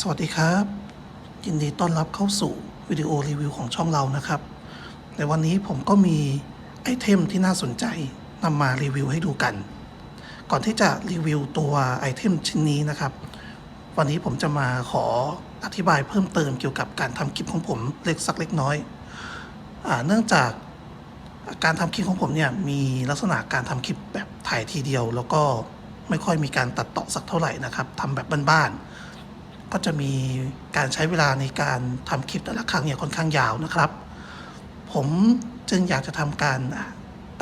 สวัสดีครับ ยินดีต้อนรับเข้าสู่วิดีโอรีวิวของช่องเรานะครับ ในวันนี้ผมก็มีไอเทมที่น่าสนใจนำมารีวิวให้ดูกัน ก่อนที่จะรีวิวตัวไอเทมชิ้นนี้นะครับ วันนี้ผมจะมาขออธิบายเพิ่มเติมเกี่ยวกับการทำคลิปของผมเล็กสักเล็กน้อยอเนื่องจากการทำคลิปของผมเนี่ยมีลักษณะการทำคลิปแบบถ่ายทีเดียว แล้วก็ไม่ค่อยมีการตัดต่อสักเท่าไหร่นะครับทำแบบบ้านๆ ก็จะมีการใช้เวลาในการทำคลิปแต่ละครั้งเนี่ยค่อนข้างยาวนะครับ ผมจึงอยากจะทำการ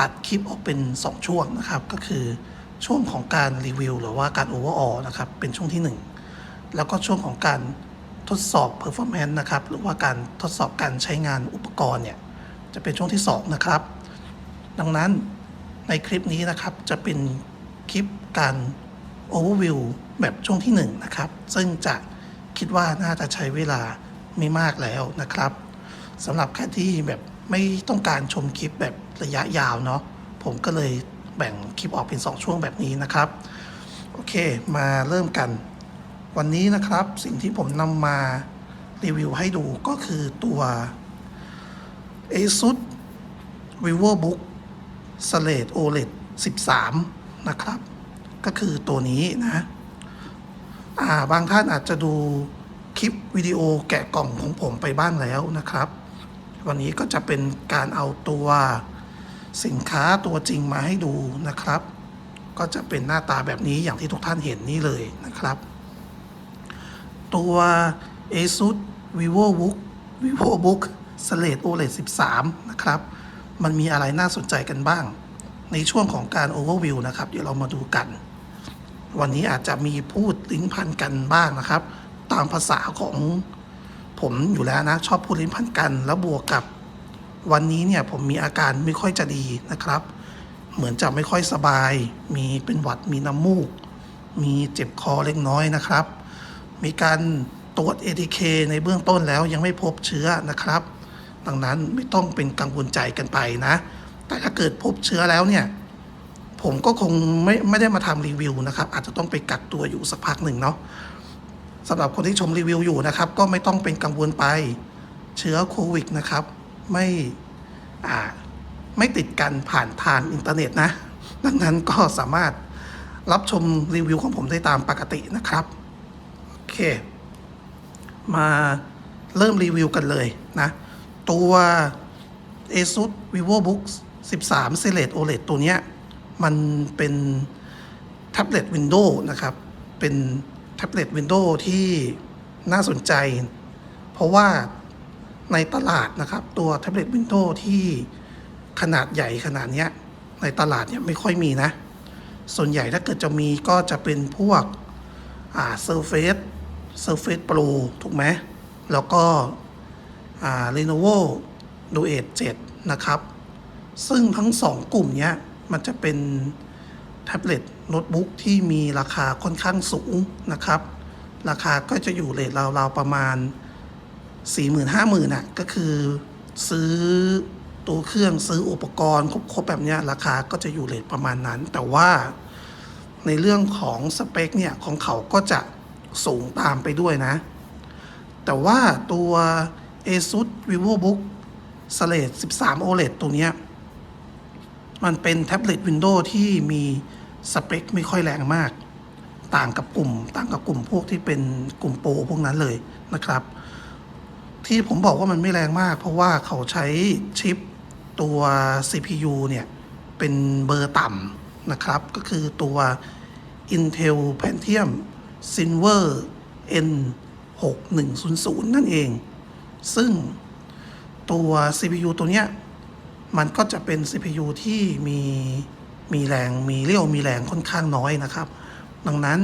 ตัดคลิปออกเป็น 2 ช่วงนะครับ ก็คือช่วงของการรีวิว หรือว่าการโอเวอร์ออนะครับเป็นช่วงที่ 1 แล้วก็ช่วงของการทดสอบ performance นะครับหรือว่าการทดสอบการใช้งานอุปกรณ์เนี่ยจะเป็นช่วงที่ 2 นะครับ ดังนั้นในคลิปนี้นะครับจะเป็นคลิปการ overview แบบช่วงที่ 1 นะครับ ซึ่งจะ คิดว่าน่าจะใช้เวลาไม่มากแล้วนะครับสำหรับใครที่แบบไม่ต้องการชมคลิปแบบระยะยาวเนาะผมก็เลยแบ่งคลิปออกเป็น 2 ช่วงแบบนี้นะครับ โอเคมาเริ่มกัน วันนี้นะครับสิ่งที่ผมนำมารีวิวให้ดูก็คือตัว ASUS VivoBook Slate OLED 13 นะครับ ก็คือตัวนี้นะ บางท่านอาจจะดูคลิปวิดีโอแกะกล่องของผมไปบ้างแล้วนะครับ วันนี้ก็จะเป็นการเอาตัวสินค้าตัวจริงมาให้ดูนะครับ ก็จะเป็นหน้าตาแบบนี้อย่างที่ทุกท่านเห็นนี่เลยนะครับ ตัว ASUS VivoBook VivoBook Slate OLED 13 นะครับ มันมีอะไรน่าสนใจกันบ้าง ในช่วงของการ Overview นะครับ เดี๋ยวเรามาดูกัน วันนี้อาจจะมีพูดลิ้นพันกันบ้างนะครับ ตามภาษาของผมอยู่แล้วนะ ชอบพูดลิ้นพันกันแล้วบวกกับ วันนี้เนี่ยผมมีอาการไม่ค่อยจะดีนะครับ เหมือนจะไม่ค่อยสบาย มีเป็นหวัดมีน้ำมูก มีเจ็บคอเล็กน้อยนะครับ มีการตรวจ ATK ในเบื้องต้นแล้วยังไม่พบเชื้อนะครับ ดังนั้นไม่ต้องเป็นกังวลใจกันไปนะ แต่ถ้าเกิดพบเชื้อแล้วเนี่ย ผมก็คงไม่ไม่ได้มาทำรีวิวนะครับ อาจจะต้องไปกักตัวอยู่สักพักหนึ่งเนาะสำหรับคนที่ชมรีวิวอยู่นะครับ ก็ไม่ต้องเป็นกังวลไปเชื้อโควิดนะครับ ไม่อ่าไม่ติดกันผ่านทางอินเทอร์เน็ตนะ ดังนั้นก็สามารถรับชมรีวิวของผมได้ตามปกตินะครับ โอเค มาเริ่มรีวิวกันเลยนะ ตัว ASUS VivoBook 13 Select OLED ตัวเนี้ย มันเป็นแท็บเล็ต Windows นะครับ เป็นแท็บเล็ต Windows ที่น่าสนใจ เพราะว่าในตลาดนะครับ ตัวแท็บเล็ต Windows ที่ขนาดใหญ่ขนาดนี้ในตลาดเนี่ยไม่ค่อยมีนะ ส่วนใหญ่ถ้าเกิดจะมีก็จะเป็นพวกอ่า Surface Surface Pro ถูกไหม แล้วก็อ่า Lenovo Duet 7 นะครับ ซึ่งทั้งสองกลุ่มเนี้ย มันจะเป็นแท็บเล็ตโน้ตบุ๊กที่มีราคาค่อนข้างสูงนะครับ ราคาก็จะอยู่เลทราวๆประมาณ4 0 0 0 0 5 0น่ะก็คือซื้อตัวเครื่องซื้ออุปกรณ์ครบๆแบบเนี้ยราคาก็จะอยู่เลทประมาณนั้น แต่ว่าในเรื่องของสเปคเนี่ย ของเขาก็จะสูงตามไปด้วยนะ แต่ว่าตัว ASUS VivoBook Slate 13 OLED ตัวเนี้ย มันเป็นแท็บเล็ต Windows ที่มีสเปคไม่ค่อยแรงมาก ต่างกับกลุ่ม ต่างกับกลุ่มพวกที่เป็นกลุ่มโปรพวกนั้นเลยนะครับ ที่ผมบอกว่ามันไม่แรงมาก เพราะว่าเขาใช้ชิปตัว CPU เนี่ยเป็นเบอร์ต่ำนะครับ ก็คือตัว Intel Pentium Silver N 6100 นั่นเอง ซึ่งตัว CPU ตัวเนี้ย มันก็จะเป็น CPU ที่มีมีแรงมีเรี่ยวมีแรงค่อนข้างน้อยนะครับ ดังนั้น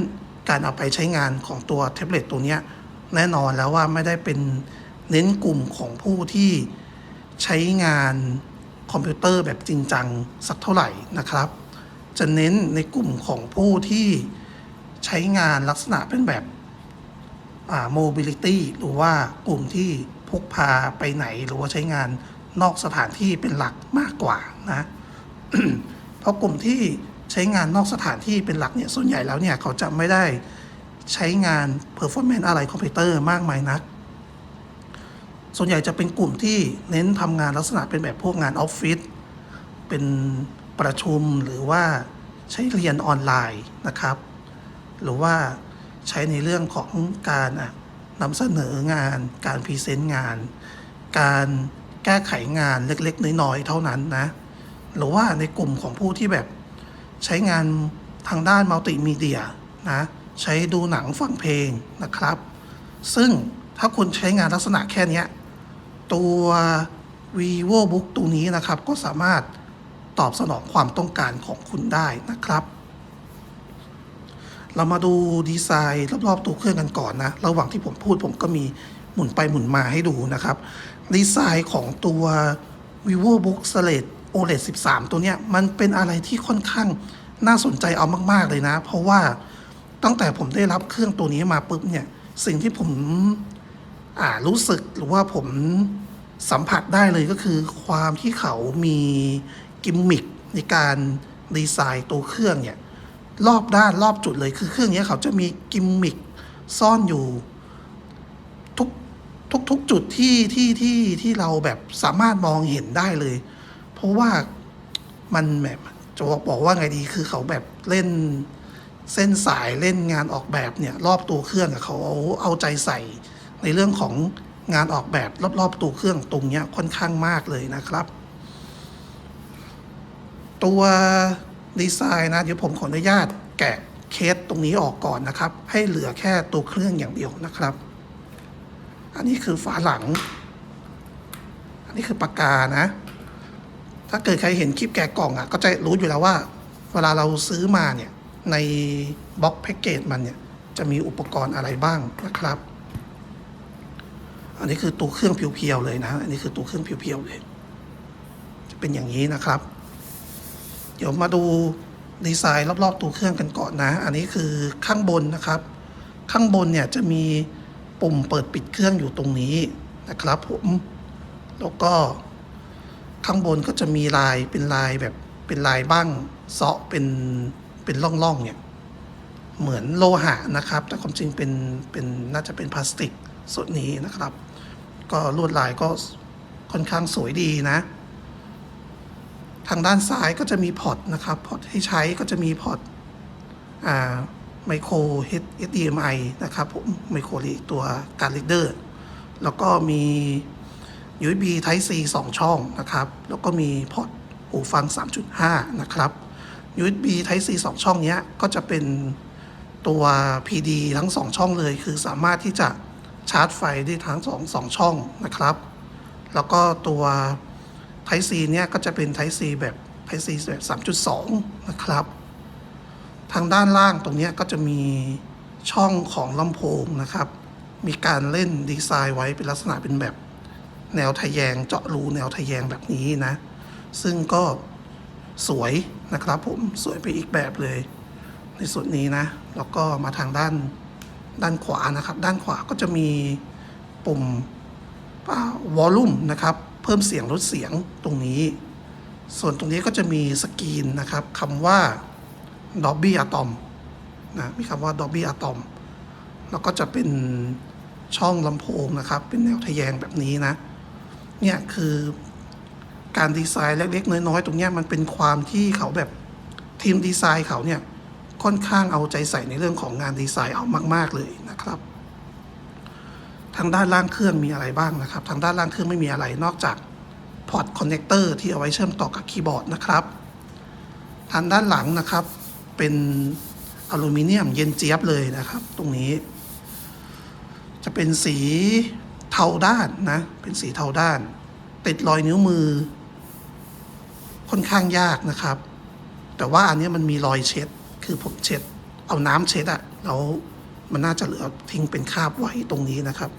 การเอาไปใช้งานของตัวแท็บเล็ตตัวนี้แน่นอนแล้วว่าไม่ได้เป็นเน้นกลุ่มของผู้ที่ใช้งานคอมพิวเตอร์แบบจริงจังสักเท่าไหร่นะครับ จะเน้นในกลุ่มของผู้ที่ใช้งานลักษณะเป็นแบบอ่า mobility หรือว่ากลุ่มที่พกพาไปไหนหรือว่าใช้งาน นอกสถานที่เป็นหลักมากกว่านะเพราะกลุ่มที่ใช้งานนอกสถานที่เป็นหลักเนี่ยส่วนใหญ่แล้วเนี่ยเขาจะไม่ได้ใช้งาน performance อะไรคอมพิวเตอร์มากมายนัก ส่วนใหญ่จะเป็นกลุ่มที่เน้นทำงานลักษณะเป็นแบบพวกงานออฟฟิศ เป็นประชุมหรือว่าใช้เรียนออนไลน์นะครับ หรือว่าใช้ในเรื่องของการนำเสนองาน การพรีเซนต์งาน การ ก้ไขงานเล็กๆ น้อยๆ เท่านั้นนะ หรือว่าในกลุ่มของผู้ที่แบบใช้งานทางด้านมัลติมีเดียนะ ใช้ดูหนังฟังเพลงนะครับ ซึ่งถ้าคุณใช้งานลักษณะแค่เนี้ยตัว vivo book ตัวนี้นะครับ ก็สามารถตอบสนองความต้องการของคุณได้นะครับ เรามาดูดีไซน์รอบๆตัวเครื่องกันก่อนนะ ระหว่างที่ผมพูดผมก็มีหมุนไปหมุนมาให้ดูนะครับ ดีไซน์ของตัว vivo book slate oled 13 ตัวเนี้ยมันเป็นอะไรที่ค่อนข้างน่าสนใจเอามาก ๆ เลยนะ เพราะว่าตั้งแต่ผมได้รับเครื่องตัวนี้มาปุ๊บเนี่ย สิ่งที่ผมอ่ารู้สึกหรือว่าผมสัมผัสได้เลยก็คือความที่เขามีกิมมิคในการดีไซน์ตัวเครื่องเนี่ย รอบด้านรอบจุดเลยคือเครื่องนี้เขาจะมีกิมมิคซ่อนอยู่ ทุกทุกจุดที่ที่ที่ที่เราแบบสามารถมองเห็นได้เลย เพราะว่ามันแบบจะบอกบอกว่าไงดีคือเขาแบบเล่นเส้นสายเล่นงานออกแบบเนี่ย รอบตัวเครื่องอะเขาเอาเอาใจใส่ในเรื่องของงานออกแบบรอบๆตัวเครื่องตรงเนี้ยค่อนข้างมากเลยนะครับ ตัวดีไซน์นะเดี๋ยวผมขออนุญาตแกะเคสตรงนี้ออกก่อนนะครับ ให้เหลือแค่ตัวเครื่องอย่างเดียวนะครับ อันนี้คือฝาหลัง อันนี้คือปากกานะ ถ้าเกิดใครเห็นคลิปแกะกล่องอะ ก็จะรู้อยู่แล้วว่า เวลาเราซื้อมาเนี่ย ในบล็อกแพ็กเกจมันเนี่ย จะมีอุปกรณ์อะไรบ้างนะครับ อันนี้คือตัวเครื่องเพียวๆเลยนะ อันนี้คือตัวเครื่องเพียวๆเลย จะเป็นอย่างนี้นะครับ เดี๋ยวมาดูดีไซน์รอบๆตัวเครื่องกันก่อนนะ อันนี้คือข้างบนนะครับ ข้างบนเนี่ยจะมี ปุ่มเปิดปิดเครื่องอยู่ตรงนี้นะครับผม แล้วก็ข้างบนก็จะมีลายเป็นลายแบบเป็นลายบ้างเซาะเป็นเป็นร่องๆเนี่ยเหมือนโลหะนะครับ แต่ความจริงเป็นเป็นน่าจะเป็นพลาสติกส่วนนี้นะครับ ก็ลวดลายก็ค่อนข้างสวยดีนะ ทางด้านซ้ายก็จะมีพอร์ตนะครับพอร์ตให้ใช้ก็จะมีพอร์ตอ่า ไมโคร HDMI นะครับผมไมโครตัวการ์ดลีดเดอร์แล้วก็มี USB Type C 2 ช่องนะครับ แล้วก็มีพอร์ตหูฟัง 3.5 นะครับ USB Type C 2 ช่องนี้ก็จะเป็นตัว PD ทั้ง 2 ช่องเลย คือสามารถที่จะชาร์จไฟได้ทั้ง2 2ช่องนะครับ แล้วก็ตัว Type C เนี่ยก็จะเป็น Type C แบบ Type C แบบ 3.2 นะครับ ทางด้านล่างตรงนี้ก็จะมีช่องของลำโพงนะครับ มีการเล่นดีไซน์ไว้เป็นลักษณะเป็นแบบแนวทะแยงเจาะรูแนวทะแยงแบบนี้นะ ซึ่งก็สวยนะครับผมสวยไปอีกแบบเลย ในส่วนนี้นะ แล้วก็มาทางด้านด้านขวานะครับ ด้านขวาก็จะมีปุ่มวอลลุ่มนะครับ เพิ่มเสียงลดเสียงตรงนี้ ส่วนตรงนี้ก็จะมีสกรีนนะครับคำว่า Dolby Atom นะมีคำว่า Dolby Atom แล้วก็จะเป็นช่องลำโพงนะครับ เป็นแนวทะแยงแบบนี้นะ เนี่ยคือการดีไซน์เล็กๆน้อยๆตรงเนี้ยมันเป็นความที่เขาแบบทีมดีไซน์เขาเนี่ยค่อนข้างเอาใจใส่ในเรื่องของงานดีไซน์เอามาก ๆเลยนะครับ ทางด้านล่างเครื่องมีอะไรบ้างนะครับ ทางด้านล่างเครื่องไม่มีอะไรนอกจากพอร์ตคอนเนคเตอร์ที่เอาไว้เชื่อมต่อกับคีย์บอร์ดนะครับ ทางด้านหลังนะครับ เป็นอลูมิเนียมเย็นเจี๊ยบเลยนะครับ ตรงนี้ จะเป็นสีเทาด้านนะ เป็นสีเทาด้าน ติดรอยนิ้วมือ ค่อนข้างยากนะครับ แต่ว่าอันนี้มันมีรอยเช็ด คือผมเช็ด เอาน้ำเช็ดอะแล้วมันน่าจะเหลือทิ้งเป็นคราบไว้ตรงนี้นะครับ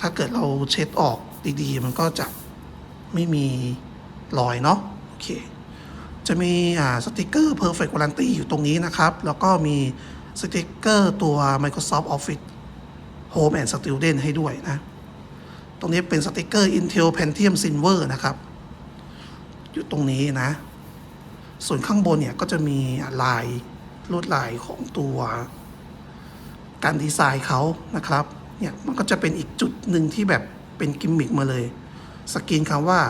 ถ้าเกิดเราเช็ดออกดีๆ มันก็จะไม่มีรอยเนาะโอเค จะมีสติกเกอร์ Perfect Warranty อยู่ตรงนี้นะครับ แล้วก็มีสติกเกอร์ตัว Microsoft Office Home and Student ให้ด้วยนะ ตรงนี้เป็นสติกเกอร์ Intel Pentium Silver นะครับ อยู่ตรงนี้นะ ส่วนข้างบนเนี่ยก็จะมีลายลวดลายของตัวการดีไซน์เขานะครับ เนี่ยมันก็จะเป็นอีกจุดหนึ่งที่แบบเป็นกิมมิกมาเลย สกรีนคำว่า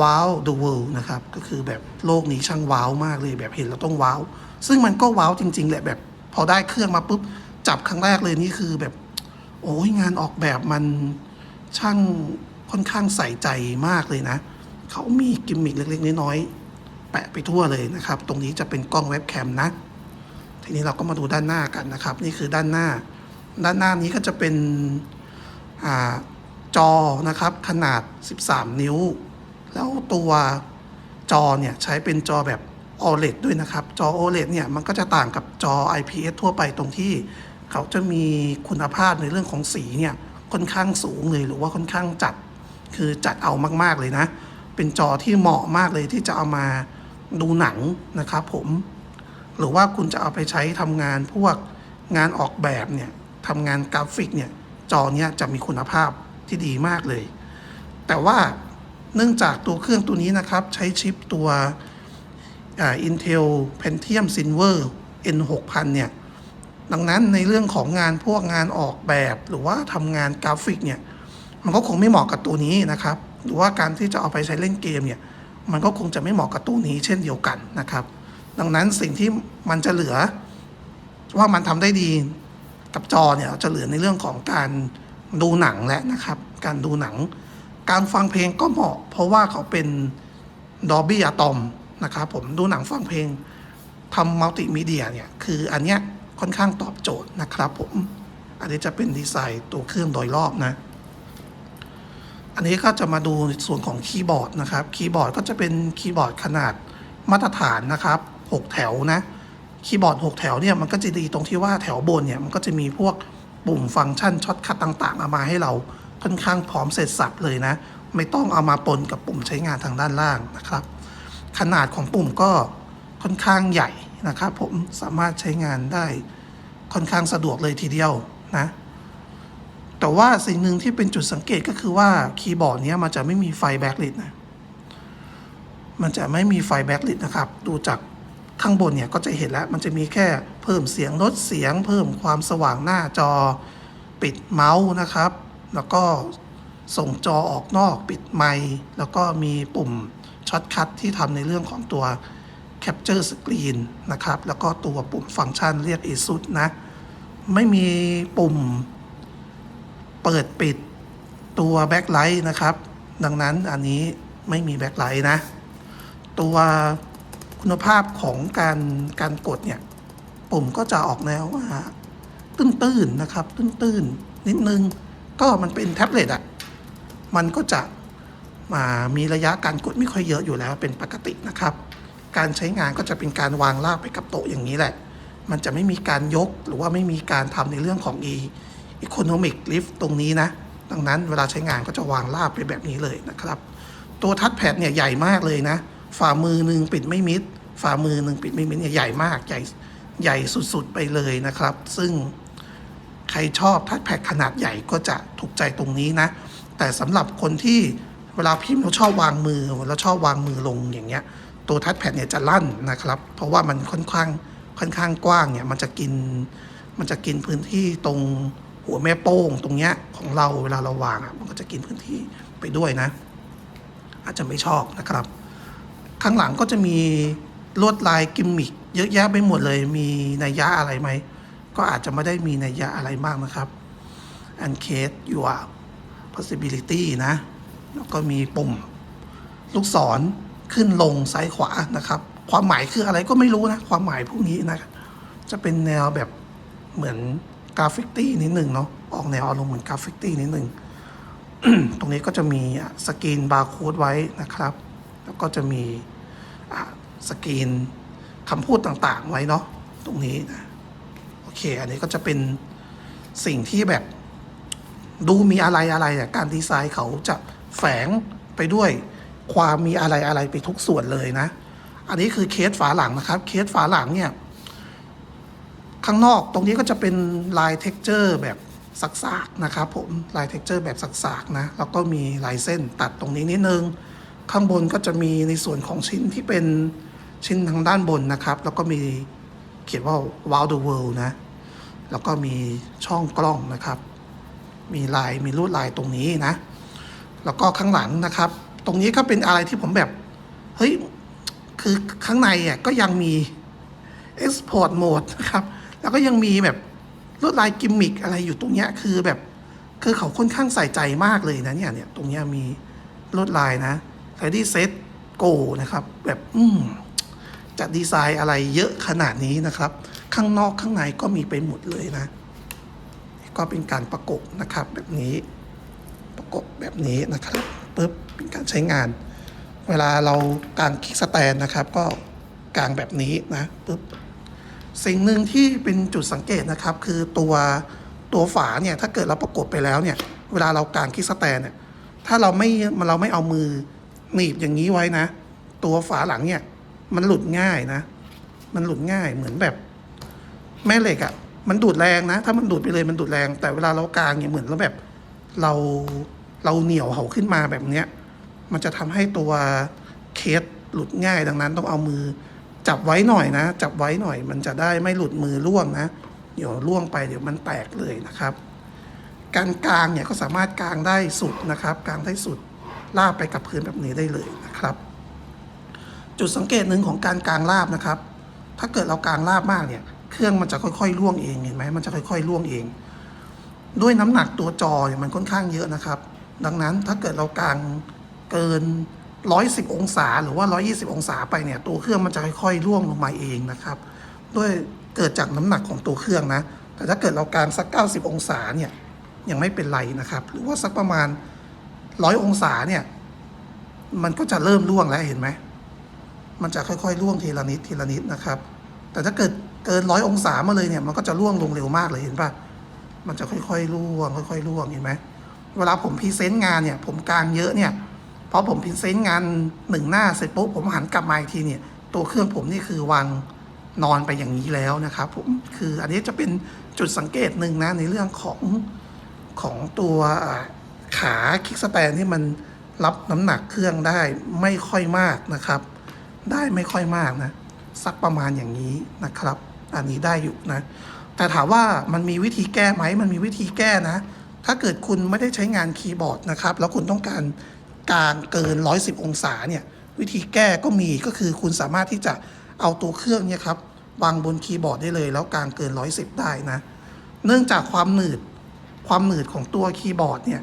ว้าว the world นะครับ ก็คือแบบโลกนี้ช่างว้าวมากเลยแบบเห็นแล้วต้องว้าว ซึ่งมันก็ว้าวจริง ๆ แหละแบบพอได้เครื่องมาปุ๊บจับครั้งแรกเลยนี่คือแบบ โอ้ยงานออกแบบมันช่างค่อนข้างใส่ใจมากเลยนะ เขามีกิมมิคเล็ก ๆ น้อยๆแปะไปทั่วเลยนะครับ ตรงนี้จะเป็นกล้องเว็บแคมนะ ทีนี้เราก็มาดูด้านหน้ากันนะครับ นี่คือด้านหน้า ด้านหน้านี้ก็จะเป็นอจอนะครับขนาด 13 นิ้ว แล้วตัวจอเนี่ยใช้เป็นจอแบบ OLED ด้วยนะครับ จอ OLED เนี่ยมันก็จะต่างกับจอ IPS ทั่วไปตรงที่ เขาจะมีคุณภาพในเรื่องของสีเนี่ยค่อนข้างสูงเลยหรือว่าค่อนข้างจัด คือจัดเอามากๆเลยนะ เป็นจอที่เหมาะมากเลยที่จะเอามาดูหนังนะครับผม หรือว่าคุณจะเอาไปใช้ทำงานพวกงานออกแบบเนี่ยทำงานกราฟิกเนี่ยจอเนี้ยจะมีคุณภาพที่ดีมากเลย แต่ว่า เนื่องจากตัวเครื่องตัวนี้นะครับ ใช้ชิปตัวอ่า Intel Pentium Silver N6000 เนี่ย ดังนั้นในเรื่องของงานพวกงานออกแบบหรือว่าทำงานกราฟิกเนี่ย มันก็คงไม่เหมาะกับตัวนี้นะครับ หรือว่าการที่จะเอาไปใช้เล่นเกมเนี่ย มันก็คงจะไม่เหมาะกับตัวนี้เช่นเดียวกันนะครับ ดังนั้นสิ่งที่มันจะเหลือ ว่ามันทำได้ดีกับจอเนี่ยจะเหลือในเรื่องของการดูหนังแหละนะครับ การดูหนัง การฟังเพลงก็เหมาะ เพราะว่าเขาเป็น Dolby Atom นะครับผมดูหนังฟังเพลงทำมัลติมีเดียเนี่ยคืออันเนี้ยค่อนข้างตอบโจทย์นะครับผม อันนี้จะเป็นดีไซน์ตัวเครื่องโดยรอบนะ อันนี้ก็จะมาดูส่วนของคีย์บอร์ดนะครับ คีย์บอร์ดก็จะเป็นคีย์บอร์ดขนาดมาตรฐานนะครับ 6 แถวนะ คีย์บอร์ด 6 แถวเนี่ยมันก็จะดีตรงที่ว่าแถวบนเนี่ยมันก็จะมีพวกปุ่มฟังก์ชันช็อตคัทต่างๆเอามาให้เรา ค่อนข้างพร้อมเสร็จสับเลยนะ ไม่ต้องเอามาปนกับปุ่มใช้งานทางด้านล่างนะครับ ขนาดของปุ่มก็ค่อนข้างใหญ่นะครับ ผมสามารถใช้งานได้ค่อนข้างสะดวกเลยทีเดียวนะ แต่ว่าสิ่งหนึ่งที่เป็นจุดสังเกตก็คือว่าคีย์บอร์ดเนี้ยมันจะไม่มีไฟแบ็กลิทนะมันจะไม่มีไฟแบ็กลิทนะครับ ดูจากข้างบนเนี่ยก็จะเห็นแล้วมันจะมีแค่เพิ่มเสียงลดเสียง เพิ่มความสว่างหน้าจอปิดเมาส์นะครับ แล้วก็ส่งจอออกนอกปิดไมค์แล้วก็มีปุ่มช็อตคัทที่ทำในเรื่องของตัว Capture Screen นะครับ แล้วก็ตัวปุ่มฟังก์ชันเรียก ASUS นะ ไม่มีปุ่มเปิดปิดตัวแบ็คไลท์นะครับ ดังนั้นอันนี้ไม่มีแบ็คไลท์นะ ตัวคุณภาพของการการกดเนี่ย ปุ่มก็จะออกแนวว่าตื้นๆนะครับ ตื้นๆ นิดนึง ก็มันเป็นแท็บเล็ตอะมันก็จะมามีระยะการกดไม่ค่อยเยอะอยู่แล้วเป็นปกตินะครับ การใช้งานก็จะเป็นการวางลาบไปกับโต๊ะอย่างนี้แหละ มันจะไม่มีการยกหรือว่าไม่มีการทำในเรื่องของ e economic lift ตรงนี้นะ ดังนั้นเวลาใช้งานก็จะวางราบไปแบบนี้เลยนะครับ ตัวทัชแพดเนี่ยใหญ่มากเลยนะ ฝ่ามือหนึ่งปิดไม่มิด ฝ่ามือหนึ่งปิดไม่มิดเนี่ยใหญ่มาก ใหญ่ใหญ่สุดๆไปเลยนะครับ ซึ่ง ใครชอบทัชแพดขนาดใหญ่ก็จะถูกใจตรงนี้นะ แต่สำหรับคนที่เวลาพิมพ์เราชอบวางมือแล้วชอบวางมือลงอย่างเงี้ย ตัวทัชแพดเนี่ยจะลั่นนะครับ เพราะว่ามันค่อนข้างค่อนข้างกว้างเนี่ยมันจะกินมันจะกินพื้นที่ตรงหัวแม่โป้งตรงเนี้ยของเราเวลาเราวางอะมันก็จะกินพื้นที่ไปด้วยนะ อาจจะไม่ชอบนะครับ ข้างหลังก็จะมีลวดลายกิมมิคเยอะแยะไปหมดเลยมีนัยยะอะไรไหม ก็อาจจะไม่ได้มีนัยยะอะไรมากนะครับ and case your possibility นะ แล้วก็มีปุ่ม ลูกศรขึ้นลงซ้ายขวานะครับ ความหมายคืออะไรก็ไม่รู้นะ ความหมายพวกนี้นะ จะเป็นแนวแบบเหมือนกราฟิกตี้นิดหนึ่งเนาะออกแนวอารมณ์เหมือนกราฟิกตี้นิดหนึ่งตรงนี้ก็จะมีสกรีนบาร์โค้ดไว้นะครับ แล้วก็จะมีะสกรีนคำพูดต่างๆไว้เนาะตรงนี้นะ เค อันนี้ก็จะเป็นสิ่งที่แบบดูมีอะไรอะไรอะการดีไซน์เขาจะแฝงไปด้วยความมีอะไรอะไรไปทุกส่วนเลยนะ อันนี้คือเคสฝาหลังนะครับ เคสฝาหลังเนี่ย ข้างนอกตรงนี้ก็จะเป็นลายเท็กเจอร์แบบสักๆนะครับผมลายเท็กเจอร์แบบสักๆนะ แล้วก็มีลายเส้นตัดตรงนี้นิดนึง ข้างบนก็จะมีในส่วนของชิ้นที่เป็นชิ้นทางด้านบนนะครับ แล้วก็มีเขียนว่า wow the world นะ แล้วก็มีช่องกล้องนะครับ มีลายมีลวดลายตรงนี้นะ แล้วก็ข้างหลังนะครับ ตรงนี้ก็เป็นอะไรที่ผมแบบ เฮ้ย คือข้างในอะก็ยังมี Export Mode นะครับ แล้วก็ยังมีแบบลวดลายกิมมิคอะไรอยู่ตรงเนี้ยคือแบบคือเขาค่อนข้างใส่ใจมากเลยนะเนี่ยเนี่ยตรงเนี้ยมีลวดลายนะ Ready Set Go นะครับ แบบ อืมจะดีไซน์อะไรเยอะขนาดนี้นะครับ ข้างนอกข้างในก็มีไปหมดเลยนะ ก็เป็นการประกบนะครับแบบนี้ประกบแบบนี้นะครับปุ๊บเป็นการใช้งาน เวลาเรากางคิกสแตนนะครับ ก็กางแบบนี้นะปุ๊บสิ่งหนึ่งที่เป็นจุดสังเกตนะครับ คือตัวตัวฝาเนี่ยถ้าเกิดเราประกบไปแล้วเนี่ย เวลาเรากางคิกสแตนเนี่ยถ้าเราไม่เราไม่เอามือหนีบอย่างนี้ไว้นะ ตัวฝาหลังเนี่ย มันหลุดง่ายนะ มันหลุดง่ายเหมือนแบบ แม่เหล็กอะ่ะ มันดูดแรงนะ ถ้ามันดูดไปเลยมันดูดแรง แต่เวลาเรากางเนี่ยเหมือนแล้วแบบ เราเราเหนียวเขาขึ้นมาแบบเนี้ย มันจะทำให้ตัวเคสหลุดง่ายดังนั้นต้องเอามือ จับไว้หน่อยนะ จับไว้หน่อย มันจะได้ไม่หลุดมือล่วงนะเดี๋ยวล่วงไปเดี๋ยวมันแตกเลยนะครับ การกลางเนี่ยก็สามารถกลางได้สุดนะครับ กลางได้สุดลาบไปกับพื้นแบบนี้ได้เลยนะครับ จุดสังเกตหนึ่งของการกลางลาบนะครับ ถ้าเกิดเรากางลาบมากเนี่ย เครื่องมันจะค่อยๆล่วงเองเห็นไหมมันจะค่อยๆล่วงเอง ด้วยน้ำหนักตัวจอมันค่อนข้างเยอะนะครับ ดังนั้นถ้าเกิดเรากางเกิน 110 องศาหรือว่า 120 องศาไปเนี่ยตัวเครื่องมันจะค่อยๆล่วงลงมาเองนะครับ ด้วยเกิดจากน้ำหนักของตัวเครื่องนะ แต่ถ้าเกิดเรากางสัก 90 องศาเนี่ยยังไม่เป็นไรนะครับ หรือว่าสักประมาณ 100 องศาเนี่ยมันก็จะเริ่มล่วงแล้วเห็นไหม มันจะค่อยๆล่วงทีละนิดทีละนิดนะครับ แต่ถ้าเกิด เกินร้อยองศามาเลยเนี่ยมันก็จะล่วงลงเร็วมากเลยเห็นปะมันจะค่อยๆล่วงค่อยๆล่วงเห็นไหมเวลาผมพรีเซนต์งานเนี่ย ผมกลางเยอะเนี่ยพอผมพรีเซนต์งานหนึ่งหน้าเสร็จปุ๊บผมหันกลับมาอีกทีเนี่ยตัวเครื่องผมนี่คือวางนอนไปอย่างนี้แล้วนะครับผมคืออันนี้จะเป็นจุดสังเกตหนึ่งนะในเรื่องของของตัวขาคิกสแตนที่มันรับน้ำหนักเครื่องได้ไม่ค่อยมากนะครับ ได้ไม่ค่อยมากนะ สักประมาณอย่างนี้นะครับ อันนี้ได้อยู่นะ แต่ถามว่ามันมีวิธีแก้ไหม มันมีวิธีแก้นะ ถ้าเกิดคุณไม่ได้ใช้งานคีย์บอร์ดนะครับ แล้วคุณต้องการกางเกิน 110 องศาเนี่ย วิธีแก้ก็มีก็คือคุณสามารถที่จะเอาตัวเครื่องเนี่ยครับวางบนคีย์บอร์ดได้เลย แล้วกางเกิน 110 ได้นะ เนื่องจากความหนืดความหนืดของตัวคีย์บอร์ดเนี่ย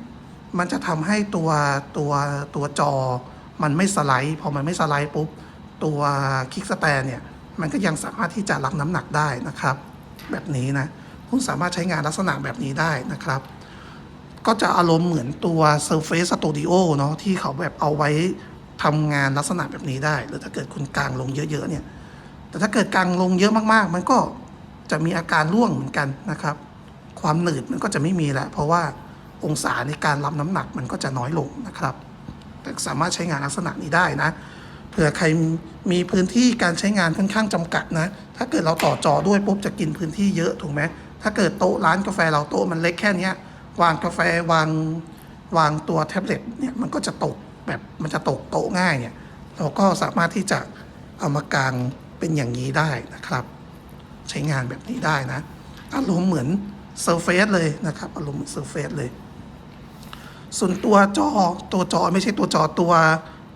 มันจะทำให้ตัวตัวตัวจอมันไม่สไลด์ พอมันไม่สไลด์ปุ๊บ ตัวคลิกสแตนเนี่ย มันก็ยังสามารถที่จะรับน้ำหนักได้นะครับ แบบนี้นะคุณสามารถใช้งานลักษณะแบบนี้ได้นะครับ ก็จะอารมณ์เหมือนตัว Surface Studio เนาะที่เขาแบบเอาไว้ทำงานลักษณะแบบนี้ได้ หรือถ้าเกิดคุณกลางลงเยอะๆเนี่ย แต่ถ้าเกิดกลางลงเยอะมากๆ มันก็จะมีอาการร่วงเหมือนกันนะครับ ความหนืดมันก็จะไม่มีแหล้วเพราะว่าองศาในการรับน้ำหนักมันก็จะน้อยลงนะครับ แต่สามารถใช้งานลักษณะนี้ได้นะ เผื่อใครมีพื้นที่การใช้งานค่อนข้างจำกัดนะ ถ้าเกิดเราต่อจอด้วยปุ๊บจะกินพื้นที่เยอะถูกไหมถ้าเกิดโต๊ะร้านกาแฟเราโต๊ะมันเล็กแค่เนี้ยวางกาแฟวางวางตัวแท็บเล็ตเนี่ยมันก็จะตกแบบมันจะตกโต๊ะง่ายเนี่ยเราก็สามารถที่จะเอามากางเป็นอย่างนี้ได้นะครับ ใช้งานแบบนี้ได้นะ อารมณ์เหมือนเซอร์เฟซเลยนะครับ อารมณ์เซอร์เฟซเลย ส่วนตัวจอตัวจอไม่ใช่ตัวจอตัว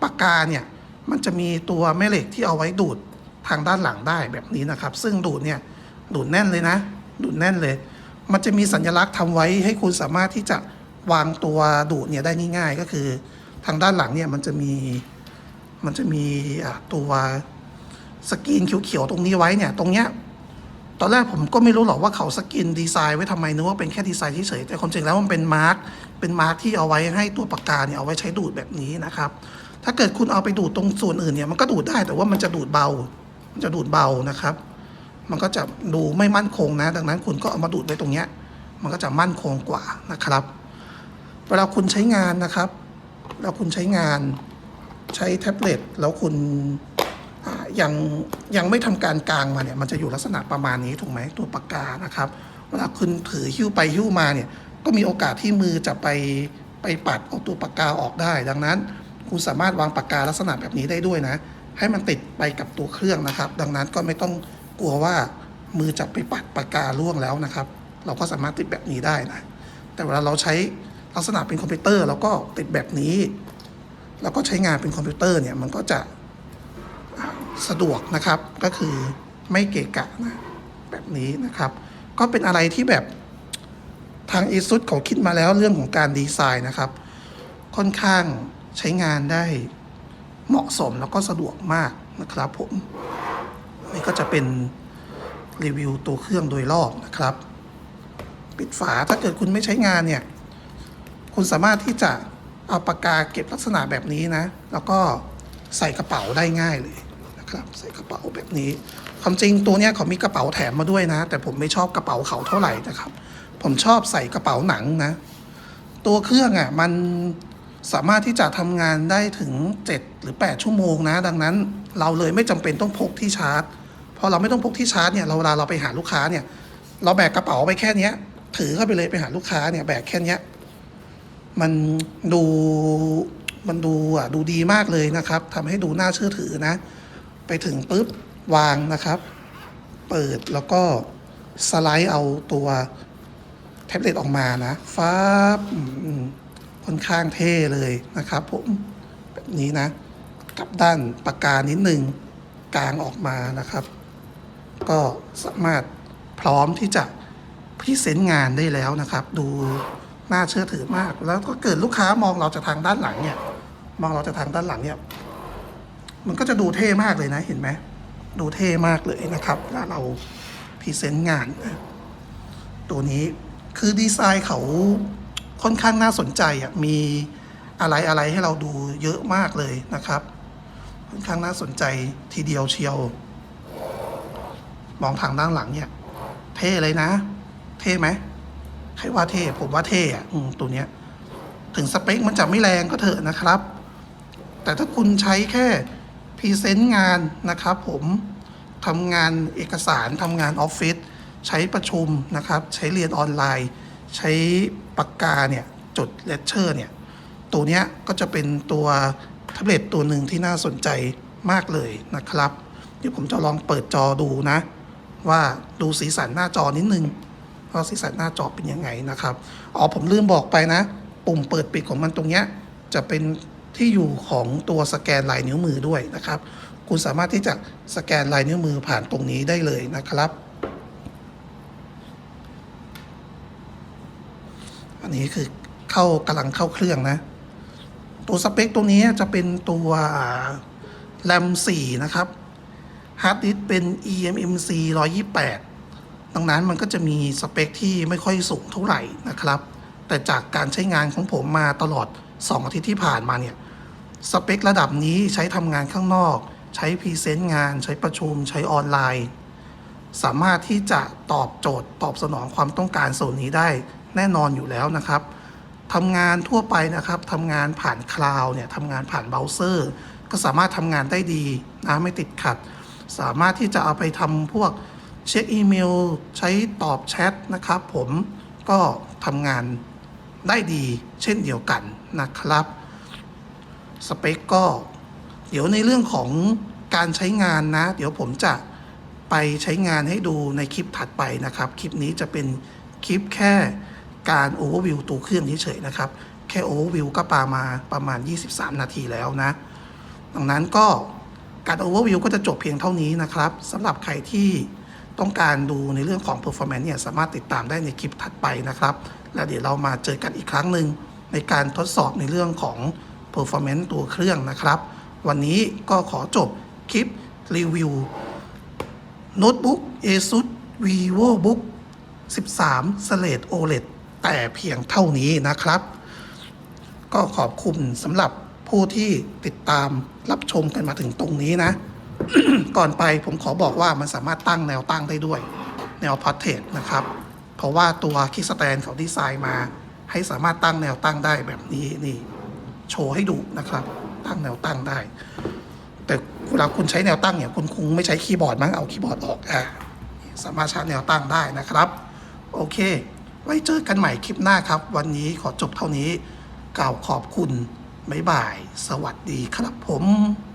ปากกาเนี่ย มันจะมีตัวแม่เหล็กที่เอาไว้ดูดทางด้านหลังได้แบบนี้นะครับ ซึ่งดูดเนี่ยดูดแน่นเลยนะ ดูดแน่นเลย มันจะมีสัญลักษณ์ทำไว้ให้คุณสามารถที่จะวางตัวดูดเนี่ยได้ง่าย ๆ ก็คือทางด้านหลังเนี่ยมันจะมีมันจะมีะตัวสกรีนเขียวๆตรงนี้ไว้เนี่ยตรงเนี้ยตอนแรกผมก็ไม่รู้หรอกว่าเขาสกินดีไซน์ไว้ทำไมนึกว่าเป็นแค่ดีไซน์เฉยๆแต่ความจริงแล้วมันเป็นมาร์กเป็นมาร์กที่เอาไว้ให้ตัวปากกาเนี่ยเอาไว้ใช้ดูดแบบนี้นะครับ ถ้าเกิดคุณเอาไปดูดตรงส่วนอื่นเนี่ยมันก็ดูดได้แต่ว่ามันจะดูดเบา มันจะดูดเบานะครับ มันก็จะดูไม่มั่นคงนะ ดังนั้นคุณก็เอามาดูดไว้ตรงเนี้ย มันก็จะมั่นคงกว่านะครับ เวลาคุณใช้งานนะครับเวลาคุณใช้งานใช้แท็บเล็ตแล้วคุณยังยังไม่ทำการกลางมาเนี่ยมันจะอยู่ลักษณะประมาณนี้ถูกไหมตัวปากกานะครับ เวลาคุณถือหิ้วไปหิ้วมาเนี่ยก็มีโอกาสที่มือจะไปไปปัดเอาตัวปากกาออกได้ ดังนั้น คุณสามารถวางปากกาลักษณะแบบนี้ได้ด้วยนะ ให้มันติดไปกับตัวเครื่องนะครับ ดังนั้นก็ไม่ต้องกลัวว่ามือจะไปปัดปากกาล่วงแล้วนะครับ เราก็สามารถติดแบบนี้ได้นะ แต่เวลาเราใช้ลักษณะเป็นคอมพิวเตอร์แล้วก็ติดแบบนี้ แล้วก็ใช้งานเป็นคอมพิวเตอร์เนี่ยมันก็จะสะดวกนะครับ ก็คือไม่เกะกะนะแบบนี้นะครับ ก็เป็นอะไรที่แบบทาง ASUS เขาคิดมาแล้วเรื่องของการดีไซน์นะครับ ค่อนข้าง ใช้งานได้เหมาะสมแล้วก็สะดวกมากนะครับผม นี่ก็จะเป็นรีวิวตัวเครื่องโดยรอบนะครับ ปิดฝาถ้าเกิดคุณไม่ใช้งานเนี่ย คุณสามารถที่จะเอาปากกาเก็บลักษณะแบบนี้นะ แล้วก็ใส่กระเป๋าได้ง่ายเลยนะครับ ใส่กระเป๋าแบบนี้ ความจริงตัวเนี้ยเขามีกระเป๋าแถมมาด้วยนะ แต่ผมไม่ชอบกระเป๋าเขาเท่าไหร่นะครับ ผมชอบใส่กระเป๋าหนังนะ ตัวเครื่องอะมัน สามารถที่จะทำงานได้ถึง 7 หรือ 8 ชั่วโมงนะ ดังนั้นเราเลยไม่จำเป็นต้องพกที่ชาร์จพอเราไม่ต้องพกที่ชาร์จเนี่ยเราเวลาเราไปหาลูกค้าเนี่ย เราแบกกระเป๋าไปแค่นี้ถือเข้าไปเลยไปหาลูกค้าเนี่ยแบกแค่นี้มันดูมันดูอะดูดีมากเลยนะครับทำให้ดูน่าเชื่อถือนะ ไปถึงปุ๊บวางนะครับ เปิดแล้วก็สไลด์เอาตัวแท็บเล็ตออกมานะฟ้าบอืม ค่อนข้างเท่เลยนะครับ ผมแบบนี้นะกลับด้านปากกานิดนึงกลางออกมานะครับ ก็สามารถพร้อมที่จะพรีเซนต์งานได้แล้วนะครับ ดูน่าเชื่อถือมาก แล้วก็เกิดลูกค้ามองเราจากทางด้านหลังเนี่ย มองเราจากทางด้านหลังเนี่ย มันก็จะดูเท่มากเลยนะเห็นไหมดูเท่มากเลยนะครับเวลาเราพรีเซนต์งาน ตัวนี้คือดีไซน์เขา ค่อนข้างน่าสนใจอะมีอะไรอะไรให้เราดูเยอะมากเลยนะครับ ค่อนข้างน่าสนใจทีเดียวเชียว มองทางด้านหลังเนี่ย เท่เลยนะ เท่ไหมใครว่าเท่ผมว่าเท่อะตัวเนี้ย ถึงสเปคมันจะไม่แรงก็เถอะนะครับ แต่ถ้าคุณใช้แค่พรีเซนต์งานนะครับ ผมทำงานเอกสารทำงานออฟฟิศใช้ประชุมนะครับ ใช้เรียนออนไลน์ ใช้ปากกาเนี่ยจดเลคเชอร์เนี่ยตัวเนี้ยก็จะเป็นตัวแท็บเล็ตตัวหนึ่งที่น่าสนใจมากเลยนะครับ เดี๋ยวผมจะลองเปิดจอดูนะ ว่าดูสีสันหน้าจอนิดนึงว่าสีสันหน้าจอเป็นยังไงนะครับอ๋อผมลืมบอกไปนะ ปุ่มเปิดปิดของมันตรงเนี้ยจะเป็นที่อยู่ของตัวสแกนลายนิ้วมือด้วยนะครับ คุณสามารถที่จะสแกนลายนิ้วมือผ่านตรงนี้ได้เลยนะครับ นนี้คือเข้ากำลังเข้าเครื่องนะ ตัวสเปคตัวนี้จะเป็นตัวแรม4นะครับฮาร์ดดิสเป็น eMMC 128 ดังนั้นมันก็จะมีสเปคที่ไม่ค่อยสูงเท่าไหร่นะครับ แต่จากการใช้งานของผมมาตลอด 2 อาทิตย์ที่ผ่านมาเนี่ย สเปคระดับนี้ใช้ทำงานข้างนอก ใช้พรีเซนต์งาน ใช้ประชุม ใช้ออนไลน์ สามารถที่จะตอบโจทย์ตอบสนองความต้องการโซนนี้ได้ แน่นอนอยู่แล้วนะครับทำงานทั่วไปนะครับทำงานผ่านคลาวด์เนี่ยทำงานผ่านเบราว์เซอร์ ก็สามารถทำงานได้ดีนะไม่ติดขัด สามารถที่จะเอาไปทำพวกเช็คอีเมล ใช้ตอบแชทนะครับผมก็ทำงานได้ดีเช่นเดียวกันนะครับ สเปคก็ เดี๋ยวในเรื่องของการใช้งานนะ เดี๋ยวผมจะไปใช้งานให้ดูในคลิปถัดไปนะครับ คลิปนี้จะเป็นคลิปแค่ การโอเวอร์วิวตัวเครื่องเฉยๆนะครับ แค่โอเวอร์วิวก็ปามาประมาณ 23 นาทีแล้วนะ ดังนั้นก็การโอเวอร์วิวก็จะจบเพียงเท่านี้นะครับสำหรับใครที่ต้องการดูในเรื่องของ performance เนี่ยสามารถติดตามได้ในคลิปถัดไปนะครับ แล้วเดี๋ยวเรามาเจอกันอีกครั้งหนึ่งในการทดสอบในเรื่องของ performance ตัวเครื่องนะครับ วันนี้ก็ขอจบคลิปรีวิวโน้ตบุ๊ก ASUS VivoBook 13 Slate OLED แต่เพียงเท่านี้นะครับ ก็ขอบคุณสำหรับผู้ที่ติดตามรับชมกันมาถึงตรงนี้นะ ก่อนไปผมขอบอกว่ามันสามารถตั้งแนวตั้งได้ด้วย แนวพอร์เทรนะครับ เพราะว่าตัวคิสแตนเขาดีไซน์มา ให้สามารถตั้งแนวตั้งได้แบบนี้นี่ โชว์ให้ดูนะครับ ตั้งแนวตั้งได้ แต่เวลาคุณใช้แนวตั้งเนี่ยคุณคงไม่ใช้คีย์บอร์ดมั้งเอาคีย์บอร์ดออกอ่าสามารถใช้แนวตั้งได้นะครับ โอเค ไว้เจอกันใหม่คลิปหน้าครับ วันนี้ขอจบเท่านี้ กล่าวขอบคุณ บ๊ายบาย สวัสดีครับผม